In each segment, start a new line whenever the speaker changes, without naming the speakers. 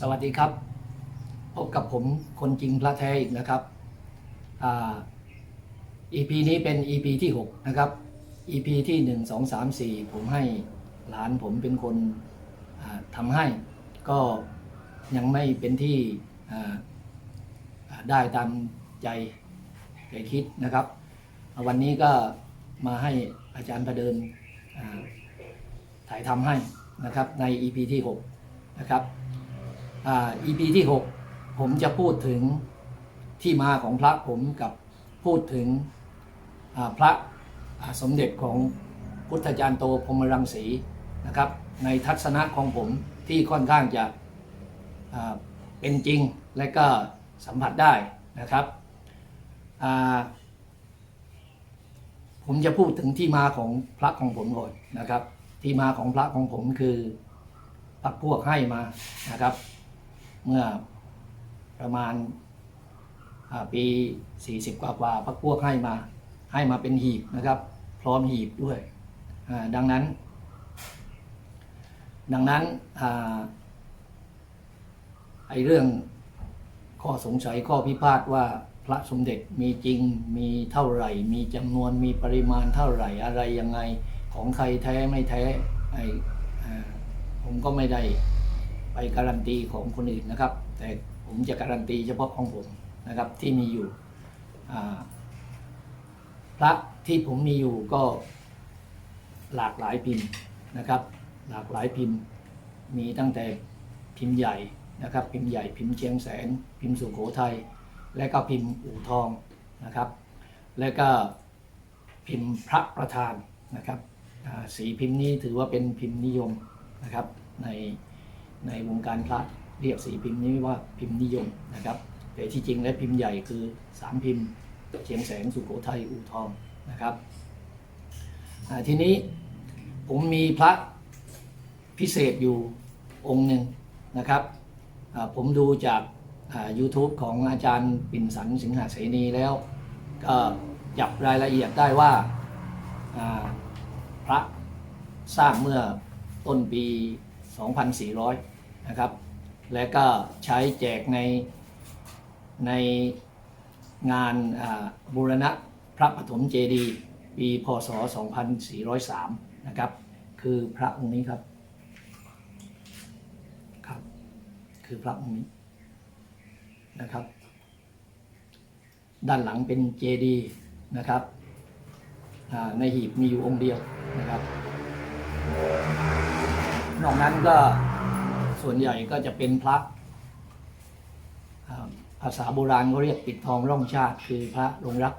สวัสดีครับ พบกับผมคนจริงพระแท้อีกนะครับอ่า EP นี้เป็น EP ที่ 6 นะครับ EP ที่ 1 2 3 4 ผมให้หลานผมเป็นคนอ่าทำให้ ก็ยังไม่เป็นที่ได้ตามใจใจคิดนะครับ วันนี้ก็มาให้อาจารย์ประเดินถ่ายทำให้นะครับใน EP ที่ 6 นะครับ EP ที่ 6 ผมจะพูดถึงที่มาของพระผมกับพูดถึงพระสมเด็จของพุทธจารย์โตพรมรังสีนะครับ ในทัศนะของผมที่ค่อนข้างจะเป็นจริงและก็สัมผัสได้นะครับผมจะพูดถึงที่มาของพระของผมก่อนนะครับ ที่มาของพระของผมคือพรรคพวกให้มานะครับ เมื่อประมาณปี 40 กว่ากว่าพักพวกให้มาให้มาเป็นหีบนะครับ พร้อมหีบด้วย ดังนั้น ดังนั้นอไอเรื่องข้อสงสัยข้อพิพาทว่าพระสมเด็จมีจริงมีเท่าไหร่ มีจำนวนมีปริมาณเท่าไหร่อะไรยังไงของใครแท้ไม่แท้ไออผมก็ไม่ได้ ไปการันตีของคนอื่นนะครับ แต่ผมจะการันตีเฉพาะของผมนะครับที่มีอยู่พระที่ผมมีอยู่ก็หลากหลายพิมพ์นะครับ หลากหลายพิมพ์มีตั้งแต่พิมพ์ใหญ่นะครับ พิมพ์ใหญ่พิมพ์เชียงแสน พิมพ์สุโขทัยและก็พิมพ์อู่ทองนะครับ และก็พิมพ์พระประธานนะครับสีพิมพ์นี้ถือว่าเป็นพิมพ์นิยมนะครับใน ในวงการพระเรียกสีพิมพ์นี้ว่าพิมพ์นิยมนะครับแต่ที่จริงแล้วพิมพ์ใหญ่คือสามพิมพ์เชียงแสงสุโขทัยอู่ทองนะครับทีนี้ผมมีพระพิเศษอยู่องค์หนึ่งนะครับผมดูจากอ่า YouTube ของอาจารย์ปิ่นสันสิงหาเสนีแล้ว ก็จับรายละเอียดได้ว่าพระสร้างเมื่อต้นปี 2,400 นะครับ และก็ใช้แจกในในงานบูรณะพระปฐมเจดีย์ปีพศ 2403 นะครับ คือพระองค์นี้ครับครับ คือพระองค์นี้นะครับ ด้านหลังเป็นเจดีย์นะครับในหีบมีอยู่องค์เดียวนะครับ นอกนั้นก็ ส่วนใหญ่ก็จะเป็นพระภาษาโบราณเขาเรียกปิดทองร่องชาติ คือพระลงรัก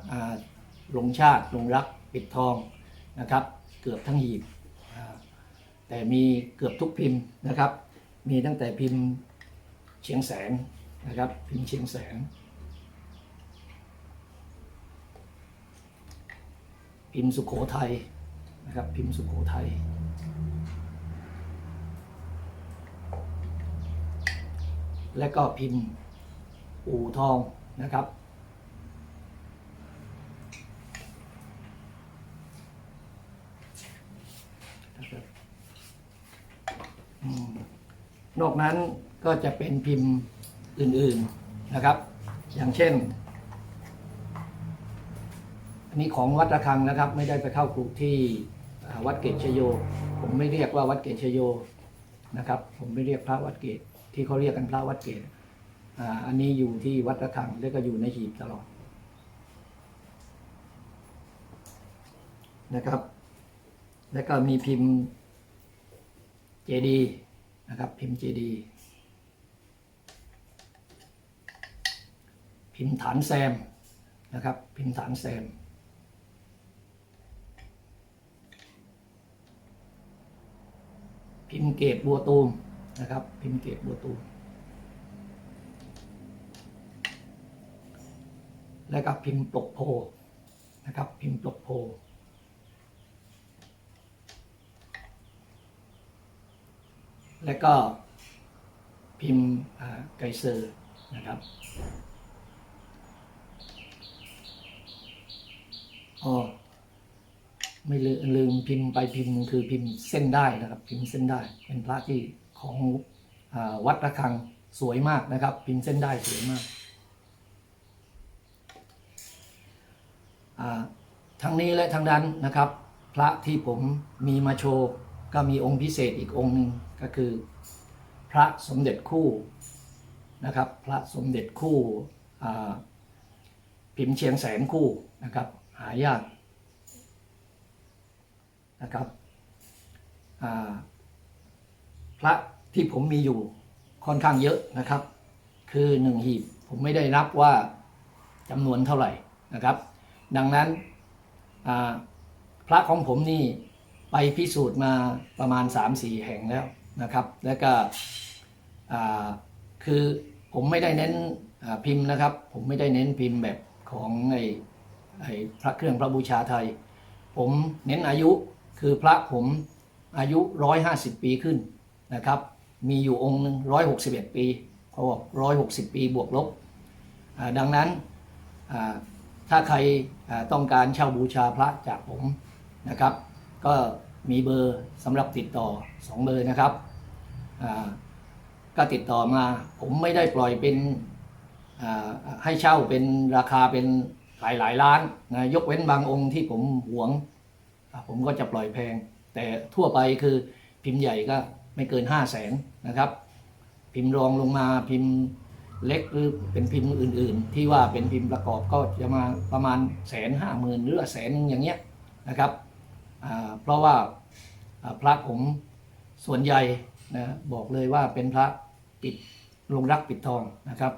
ลงชาติลงรักปิดทองนะครับ เกือบทั้งหีบแต่มีเกือบทุกพิมพ์นะครับ มีตั้งแต่พิมพ์เชียงแสนนะครับ พิมพ์เชียงแสน พิมพ์สุขโขทัยนะครับ พิมพ์สุขโขทัย และก็พิมพ์อู่ทองนะครับอืมนอกนั้นก็จะเป็นพิมพ์อื่นๆนะครับ อย่างเช่น อันนี้ของวัดระฆังนะครับ ไม่ได้ไปเข้ากรุที่วัดเกตชโย ผมไม่เรียกว่าวัดเกตชโยนะครับ ผมไม่เรียกพระวัดเกต ที่เขาเรียกกันพระวัดเกตอันนี้อยู่ที่วัดระฆังแล้วก็อยู่ในหีบตลอดนะครับ แล้วก็มีพิมพ์เจดีนะครับ พิมพ์เจดี พิมพ์ฐานแซมนะครับ พิมพ์ฐานแซมพิมพ์เกตบัวตูม นะครับ พิมพ์เกตบัวตูมและก็พิมพ์ปลกโพนะครับ พิมพ์ปลกโพและก็พิมพ์ไกเซอร์นะครับอ๋อไม่ลืมลืมพิมพ์ไปพิมพ์คือพิมพ์เส้นได้นะครับ พิมพ์เส้นได้เป็นพระที่ ของอวัดระฆังสวยมากนะครับ พิมพ์เส้นได้สวยมากอ่าทั้งนี้และทั้งนั้นนะครับ พระที่ผมมีมาโชว์ก็มีองค์พิเศษอีกองค์หนึ่งก็คือ พระสมเด็จคู่นะครับ พระสมเด็จคู่พิมพ์เชียงแสนคู่นะครับ หายากนะครับ พระที่ผมมีอยู่ค่อนข้างเยอะนะครับ คือหนึ่งหีบผมไม่ได้นับว่าจำนวนเท่าไหร่นะครับ ดังนั้นพระของผมนี่ไปพิสูจน์มาประมาณ 3-4 แห่งแล้วนะครับ แล้วก็คือผมไม่ได้เน้นพิมพ์นะครับ ผมไม่ได้เน้นพิมพ์แบบของไอ้ไอ้พระเครื่องพระบูชาไทย ผมเน้นอายุคือพระผมอายุ 150 ปีขึ้น นะครับ มีอยู่องค์หนึ่ง161ปีเขาบอก160ปีบวกลบดังนั้นถ้าใครต้องการเช่าบูชาพระจากผมนะครับ ก็มีเบอร์สำหรับติดต่อ 2 เบอร์นะครับ ก็ติดต่อมาผมไม่ได้ปล่อยเป็นให้เช่าเป็นราคาเป็นหลายหลายล้านนะยกเว้นบางองค์ที่ผมหวง ผมก็จะปล่อยแพง แต่ทั่วไปคือพิมพ์ใหญ่ก็ ไม่เกิน5 0 0แสนนะครับ พิมพ์รองลงมาพิมพ์เล็กหรือเป็นพิมพ์อื่น ๆ ที่ว่าเป็นพิมพ์ประกอบก็จะมาประมาณแสนห้าหมื่นหรือแสนอย่างเงี้ยนะครับเพราะว่าพระผมส่วนใหญ่นะบอกเลยว่าเป็นพระปิดลงรักปิดทองนะครับ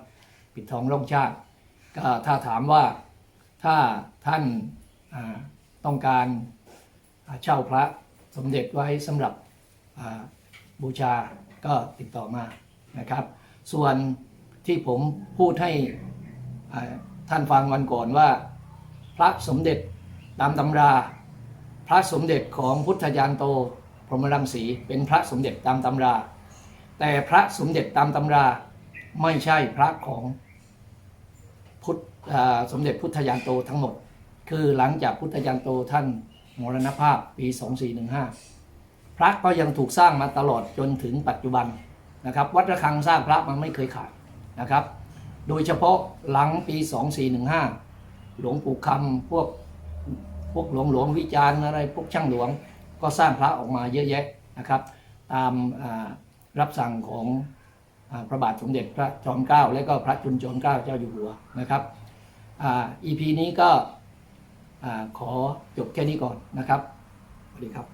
ปิดทองร่องชาติก็ถ้าถามว่าถ้าท่านาต้องการเช่าพระสมเด็จไว้สำหรับ บูชาก็ติดต่อมานะครับ ส่วนที่ผมพูดให้ท่านฟังวันก่อนว่า พระสมเด็จตามตำรา พระสมเด็จของพุทธยานโตพรหมรังสีเป็นพระสมเด็จตามตำรา แต่พระสมเด็จตามตำราไม่ใช่พระของพุทธสมเด็จพุทธยานโตทั้งหมด คือหลังจากพุทธยานโตท่านมรณภาพปี 2415 พระก็ยังถูกสร้างมาตลอดจนถึงปัจจุบันนะครับ วัดระฆังสร้างพระมันไม่เคยขาดนะครับ โดยเฉพาะหลังปี 2415 หลวงปู่คำพวกพวกหลวงหลวงวิจารณ์อะไรพวกช่างหลวงก็สร้างพระออกมาเยอะแยะนะครับ ตามรับสั่งของอพระบาทสมเด็จพระจอมเกล้าและก็พระจุลจอมเกล้าเจ้าอยู่หัวนะครับอ่า EP นี้ก็อขอจบแค่นี้ก่อนนะครับสวัสดีครับ